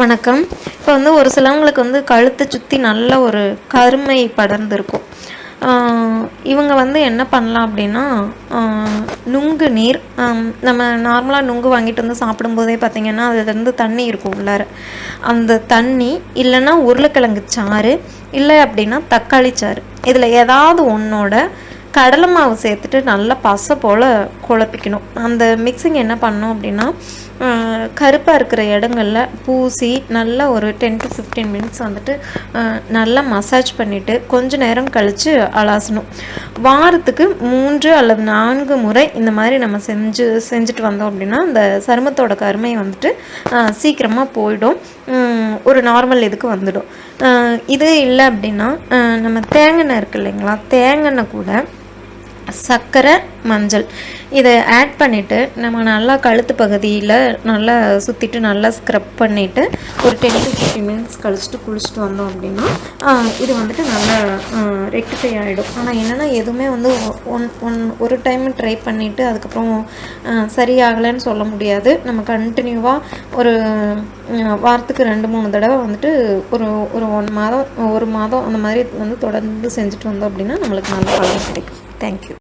வணக்கம். இப்போ வந்து ஒரு சிலவங்களுக்கு வந்து கழுத்தை சுற்றி நல்ல ஒரு கருமை படர்ந்திருக்கும். இவங்க வந்து என்ன பண்ணலாம் அப்படின்னா நுங்கு நீர் நம்ம நார்மலாக நுங்கு வாங்கிட்டு வந்து சாப்பிடும்போதே பார்த்திங்கன்னா அதுலேருந்து தண்ணி இருக்கும் உள்ளார. அந்த தண்ணி இல்லைன்னா உருளைக்கிழங்கு சாறு இல்லை அப்படின்னா தக்காளி சாறு. இதில் ஏதாவது ஒன்றோட கடலை மாவு சேர்த்துட்டு நல்லா பசை போல் குழப்பிக்கணும். அந்த மிக்சிங் என்ன பண்ணோம் அப்படின்னா கருப்பாக இருக்கிற இடங்களில் பூசி நல்லா ஒரு டென் டு ஃபிஃப்டீன் மினிட்ஸ் வந்துட்டு நல்லா மசாஜ் பண்ணிவிட்டு கொஞ்ச நேரம் கழித்து அலாசணும். வாரத்துக்கு மூன்று அல்லது நான்கு முறை இந்த மாதிரி நம்ம செஞ்சு செஞ்சுட்டு வந்தோம் அப்படின்னா அந்த சருமத்தோட கருமை வந்துட்டு சீக்கிரமாக போயிடும். ஒரு நார்மல் இதுக்கு வந்துடும். இது இல்லை அப்படின்னா நம்ம தேங்காய் இருக்கு இல்லைங்களா? தேங்காய் கூட சர்க்கரை மஞ்சள். இதை ஆட் பண்ணிவிட்டு நம்ம நல்லா கழுத்து பகுதியில் நல்லா சுற்றிட்டு நல்லா ஸ்க்ரப் பண்ணிவிட்டு ஒரு டென் டு ஃபிஃப்டின் மினிட்ஸ் கழிச்சிட்டு குளிச்சுட்டு வந்தோம் அப்படின்னா இது வந்துட்டு நல்லா ரெக்டிஃபை ஆகிடும் ஆனால் என்னென்னா எதுவுமே வந்து ஒன் ஒன் ஒரு டைம் ட்ரை பண்ணிவிட்டு அதுக்கப்புறம் சரியாகலைன்னு சொல்ல முடியாது. நம்ம கண்டினியூவாக ஒரு வாரத்துக்கு ரெண்டு மூணு தடவை வந்துட்டு ஒரு ஒரு ஒன் மாதம் ஒரு மாதம் அந்த மாதிரி வந்து தொடர்ந்து செஞ்சுட்டு வந்தோம் அப்படின்னா நம்மளுக்கு நல்ல பலன் கிடைக்கும். தேங்க்யூ